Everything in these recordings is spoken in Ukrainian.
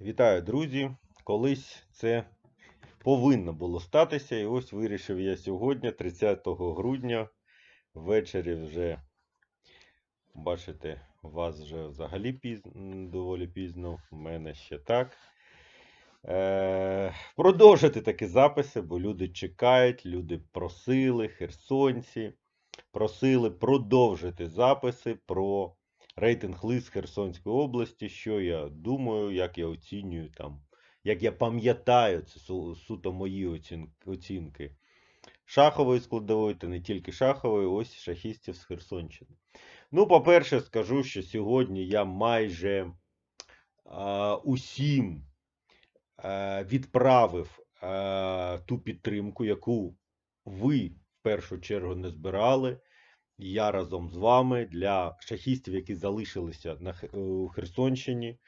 Вітаю, друзі! Колись це повинно було статися, і ось вирішив я сьогодні, 30 грудня, ввечері вже, бачите, вас вже взагалі пізно, доволі пізно, в мене ще так. Е, продовжити такі записи, бо люди чекають, люди просили, херсонці, просили продовжити записи про рейтинг лист Херсонської області, що я думаю, як я оцінюю там, як я пам'ятаю, це су- суто мої оцін- оцінки шахової складової, та не тільки шахової, ось шахістів з Херсонщини. Ну, по-перше, скажу, що сьогодні я майже а, усім а, відправив а, ту підтримку, яку ви в першу чергу не збирали. Я разом з вами для шахістів, які залишилися на Херсонщині.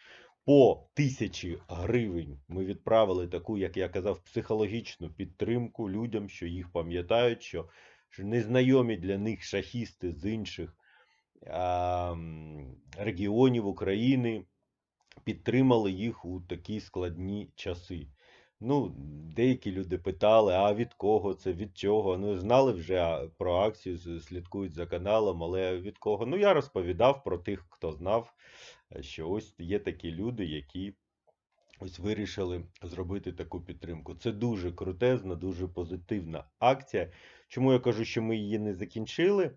По тисячі гривень ми відправили таку, як я казав, психологічну підтримку людям, що їх пам'ятають, що, що незнайомі для них шахісти з інших а, регіонів України підтримали їх у такі складні часи. Ну, деякі люди питали, а від кого це, від чого? Ну, знали вже про акцію, слідкують за каналом, але від кого? Ну, я розповідав про тих, хто знав, е, що ось є такі люди, які ось вирішили зробити таку підтримку. Це дуже крутезна, дуже позитивна акція. Чому я кажу, що ми її не закінчили?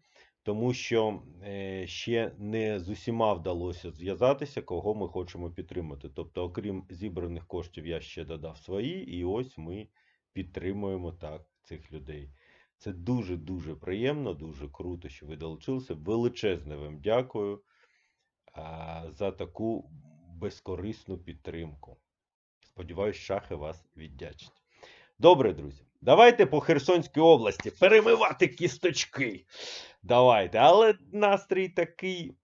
Тому що е, ще не з усіма вдалося зв'язатися, кого ми хочемо підтримати. Тобто, окрім зібраних коштів, я ще додав свої, і ось ми підтримуємо так цих людей. Це дуже-дуже приємно, дуже круто, що ви долучилися. Величезне вам дякую за таку безкорисну підтримку. Сподіваюсь, шахи вас віддячать. Добре, друзі, давайте по Херсонській області перемивати кісточки. Давайте. Але настрій такий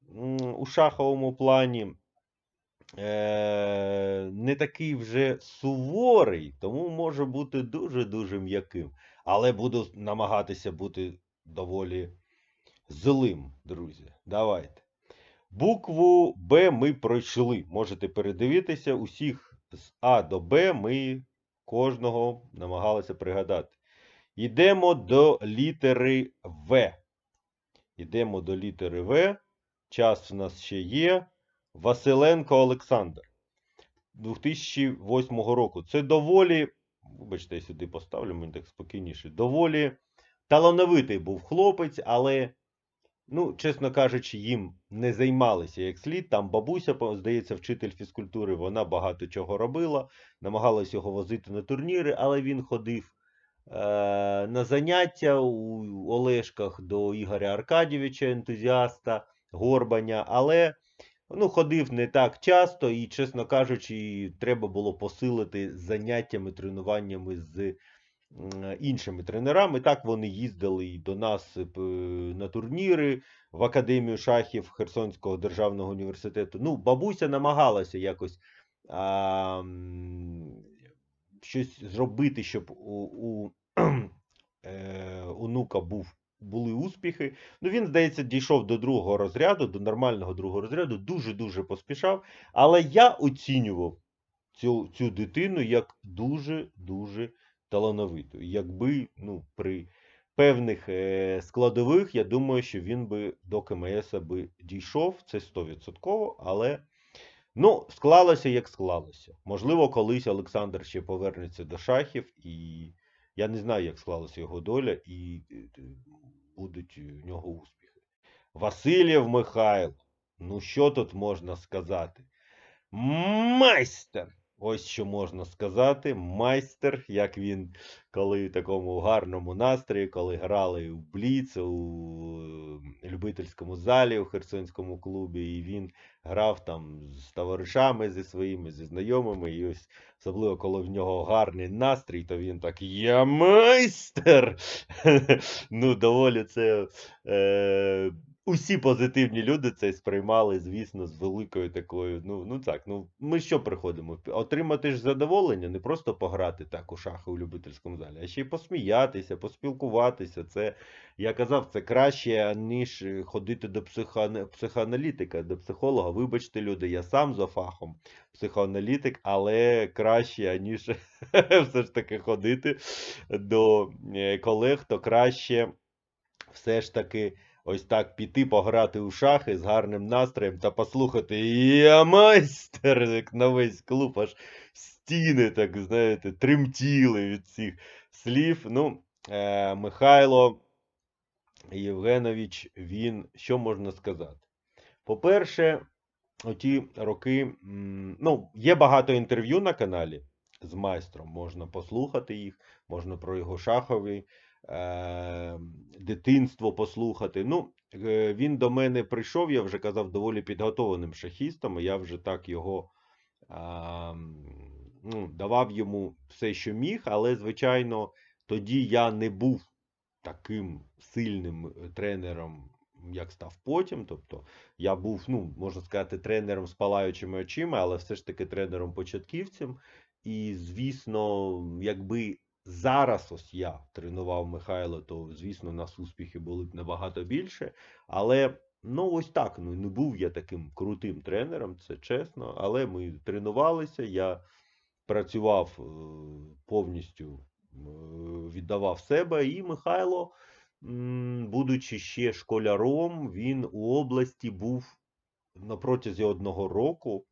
у шаховому плані е, не такий вже суворий, тому може бути дуже-дуже м'яким. Але буду намагатися бути доволі злим, друзі. Давайте. Букву Б ми пройшли. Можете передивитися. Усіх з А до Б ми кожного намагалися пригадати. Йдемо до літери В. Йдемо до літери В. Час в нас ще є. Василенко Олександр. 2008 року. Це доволі. Вибачте, я сюди поставлю, мені так спокійніше. Доволі талановитий був хлопець, але Ну, чесно кажучи, їм не займалися як слід. Там бабуся, здається, вчитель фізкультури, вона багато чого робила, намагалась його возити на турніри, але він ходив е, на заняття у Олешках до Ігоря Аркадійовича, ентузіаста, Горбаня, але ну, ходив не так часто і, чесно кажучи, треба було посилити заняттями, тренуваннями з іншими тренерами. Так вони їздили і до нас е, на турніри в Академію шахів Херсонського державного університету. Ну, бабуся намагалася якось а, щось зробити, щоб у, у е, онука був. Були успіхи. Ну, він, здається, дійшов до другого розряду, до нормального другого розряду, дуже-дуже поспішав. Але я оцінював цю, цю дитину як дуже-дуже талановиту. Якби ну, при певних е, складових, я думаю, що він би до КМС би дійшов, це 100%, але ну, склалося як склалося. Можливо, колись Олександр ще повернеться до шахів, і я не знаю, як склалася його доля, і е, будуть у нього успіхи. Васильєв Михайло. Ну, що тут можна сказати? Майстер! Ось що можна сказати. Майстер, як він, коли в такому гарному настрої, коли грали у Бліц, у любительському залі у Херсонському клубі, і він грав там з товаришами зі своїми, зі знайомими. І ось особливо, коли в нього гарний настрій, то він так: Я майстер! ну, доволі це е, усі позитивні люди це сприймали, звісно, з великою такою. Ну, ну так, ну ми що приходимо? Отримати ж задоволення, не просто пограти так у шахи у любительському залі, а ще й посміятися, поспілкуватися. Це, я казав, це краще, ніж е, ходити до психоана- психоаналітика, до психолога. Вибачте, люди, я сам за фахом психоаналітик, але краще, ніж все ж таки ходити до е, колег, то краще все ж таки ось так піти пограти у шахи з гарним настроєм та послухати Я майстер як на весь клуб, аж стіни, так знаєте, тремтіли від цих слів. Ну, е, Михайло Євгенович, він що можна сказати? По-перше, оті роки, ну, є багато інтерв'ю на каналі з майстром, можна послухати їх, можна про його шахові е, дитинство послухати. Ну, е, він до мене прийшов, я вже казав, доволі підготованим шахістом, я вже так його а, ну, давав йому все, що міг, але, звичайно, тоді я не був таким сильним е, тренером, як став потім. Тобто я був, ну, можна сказати, тренером з палаючими очима, але все ж таки тренером початківцем. І, звісно, якби зараз ось я тренував Михайла, то, звісно, нас успіхи були б набагато більше. Але ну ось так, ну не був я таким крутим тренером, це чесно. Але ми тренувалися, я працював е, повністю, е, віддавав себе, і Михайло, будучи ще школяром, він у області був на протязі одного року.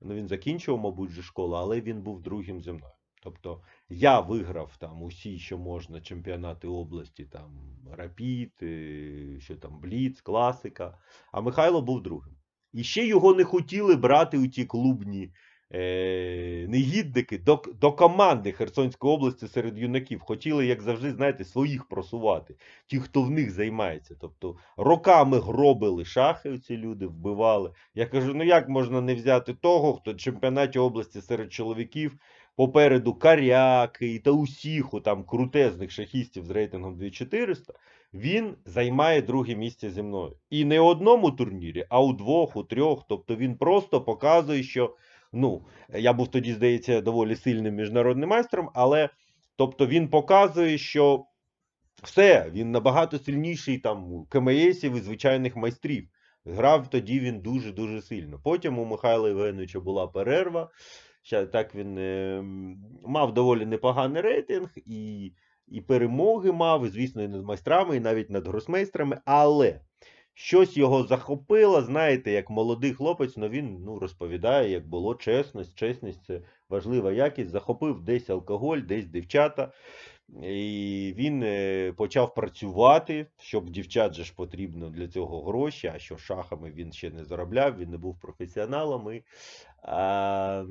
Ну, він закінчував, мабуть, школу, але він був другим зі мною. Тобто я виграв там усі, що можна, чемпіонати області, там Рапід, е, що там Бліц, класика. А Михайло був другим. І ще його не хотіли брати у ті клубні е, негідники до, до команди Херсонської області серед юнаків. Хотіли, як завжди, знаєте, своїх просувати, ті, хто в них займається. Тобто роками гробили шахи, ці люди вбивали. Я кажу: ну як можна не взяти того, хто в чемпіонаті області серед чоловіків попереду Каряки та усіх у там крутезних шахістів з рейтингом 2400, він займає друге місце зі мною. І не у одному турнірі, а у двох, у трьох. Тобто він просто показує, що ну, я був тоді, здається, доволі сильним міжнародним майстром, але тобто він показує, що все, він набагато сильніший там КМСів і звичайних майстрів. Грав тоді він дуже-дуже сильно. Потім у Михайла Євгеновича була перерва. Ща, так він е, мав доволі непоганий рейтинг і, і перемоги мав, звісно, і над майстрами, і навіть над гросмейстрами. Але щось його захопило, знаєте, як молодий хлопець, ну він ну, розповідає, як було чесність. Чесність це важлива якість. Захопив десь алкоголь, десь дівчата. І він е, почав працювати, щоб дівчат же ж потрібно для цього гроші, а що шахами він ще не заробляв, він не був професіоналом. І, а,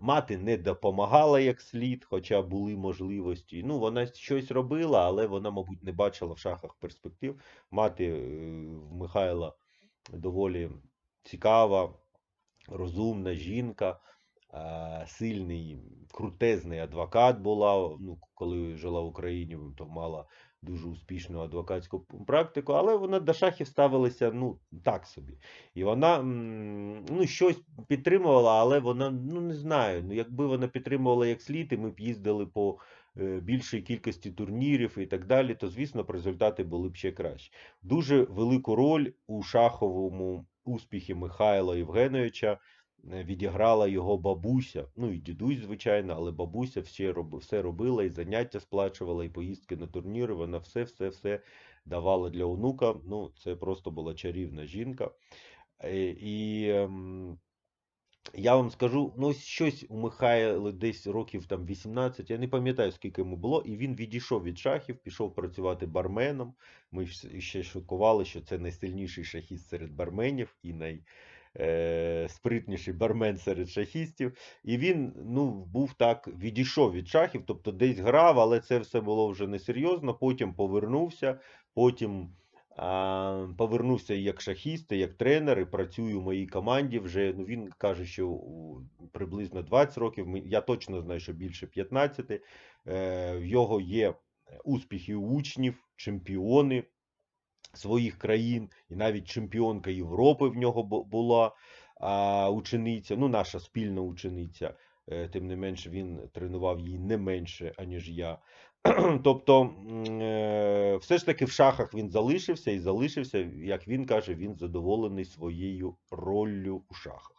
мати не допомагала як слід, хоча були можливості. Ну, вона щось робила, але вона, мабуть, не бачила в шахах перспектив. Мати е, в Михайла доволі цікава, розумна жінка. А, Сильний, крутезний адвокат була. Ну, коли жила в Україні, то мала дуже успішну адвокатську практику, але вона до шахів ставилася ну, так собі. І вона ну, щось підтримувала, але вона, ну не знаю, ну, якби вона підтримувала як слід, і ми б їздили по е, більшій кількості турнірів і так далі, то, звісно, результати були б ще кращі. Дуже велику роль у шаховому успіхі Михайла Євгеновича е, відіграла його бабуся. Ну і дідусь, звичайно, але бабуся все, роб, все робила, і заняття сплачувала, і поїздки на турніри. Вона все, все, все давала для онука. Ну, це просто була чарівна жінка. Е, І ем, я вам скажу, ну щось у Михайла десь років там 18, я не пам'ятаю, скільки йому було, і він відійшов від шахів, пішов працювати барменом. Ми ще шокували, що це найсильніший шахіст серед барменів і най, е, спритніший бармен серед шахістів. І він ну, був так, відійшов від шахів, тобто десь грав, але це все було вже несерйозно. Потім повернувся, потім а, повернувся як шахіст, як тренер, і працює у моїй команді. Вже ну, він каже, що приблизно 20 років. Я точно знаю, що більше 15. Е, в його є успіхи учнів, чемпіони своїх країн, і навіть чемпіонка Європи в нього була а, учениця, ну, наша спільна учениця. Е, Тим не менше, він тренував її не менше, аніж я. Тобто, е, все ж таки в шахах він залишився і залишився, як він каже, він задоволений своєю роллю у шахах.